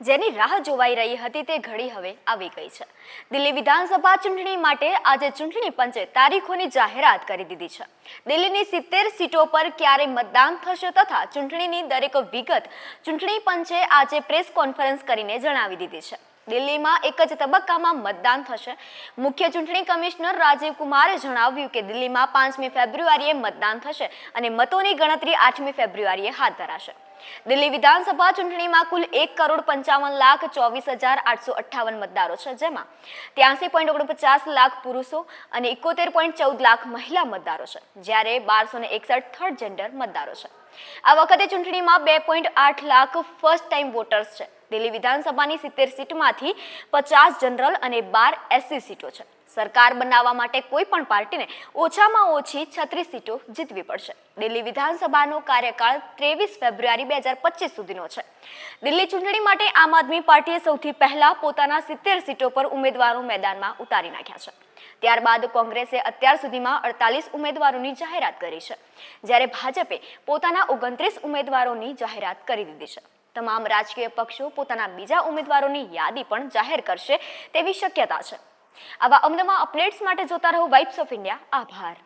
જેની રાહ જોવાઈ રહી હતી તે ઘડી હવે આવી ગઈ છે. દિલ્હી વિધાનસભા ચૂંટણી માટે આજે ચૂંટણી પંચે તારીખોની જાહેરાત કરી દીધી છે. દિલ્હીની સિત્તેર સીટો પર ક્યારે મતદાન થશે તથા ચૂંટણીની દરેક વિગત ચૂંટણી પંચે આજે પ્રેસ કોન્ફરન્સ કરીને જણાવી દીધી છે. દિલ્હીમાં એક જ તબક્કામાં મતદાન થશે. મુખ્ય ચૂંટણી કમિશનર રાજીવ કુમારે જણાવ્યું કે દિલ્હીમાં પાંચમી ફેબ્રુઆરીએ મતદાન થશે અને મતોની ગણતરી આઠમી ફેબ્રુઆરીએ હાથ ધરાશે. દિલ્હી વિધાનસભા ચૂંટણીમાં કુલ એક કરોડ પંચાવન લાખ ચોવીસ હજાર આઠસો અઠ્ઠાવન મતદારો છે, જેમાં ત્યાંસી પોઈન્ટ ઓગણપચાસ લાખ પુરુષો અને એકોતેર પોઈન્ટ ચૌદ લાખ મહિલા મતદારો છે, જ્યારે બારસો ને એકસઠ થર્ડ જેન્ડર મતદારો છે. આ વખતે ચૂંટણીમાં બે પોઈન્ટ આઠ લાખ ફર્સ્ટ ટાઈમ વોટર્સ છે. દિલ્હી વિધાનસભાની સિત્તેર સીટમાંથી પચાસ જનરલ અને બાર એસસી સીટો છે. સરકાર બનાવવા માટે કોઈ પણ પાર્ટીને ઓછામાં ઓછી છત્રીસ સીટો જીતવી પડશે. દિલ્હી વિધાનસભાનો કાર્યકાળ ત્રેવીસ ફેબ્રુઆરી બે હજાર પચીસ સુધીનો છે. દિલ્હી ચૂંટણી માટે આમ આદમી પાર્ટીએ સૌથી પહેલા પોતાના સિત્તેર સીટો પર ઉમેદવારો મેદાનમાં ઉતારી નાખ્યા છે. ત્યારબાદ કોંગ્રેસે અત્યાર સુધીમાં અડતાલીસ ઉમેદવારોની જાહેરાત કરી છે. જ્યારે ભાજપે પોતાના ઓગણત્રીસ ઉમેદવારોની જાહેરાત કરી દીધી છે. તમામ રાજકીય પક્ષો પોતાના બીજા ઉમેદવારોની યાદી પણ જાહેર કરશે તેવી શક્યતા છે. આવા અમદાવાદ અપડેટ્સ માટે જોતા રહો વાઇબ્સ ઓફ ઇન્ડિયા આભાર.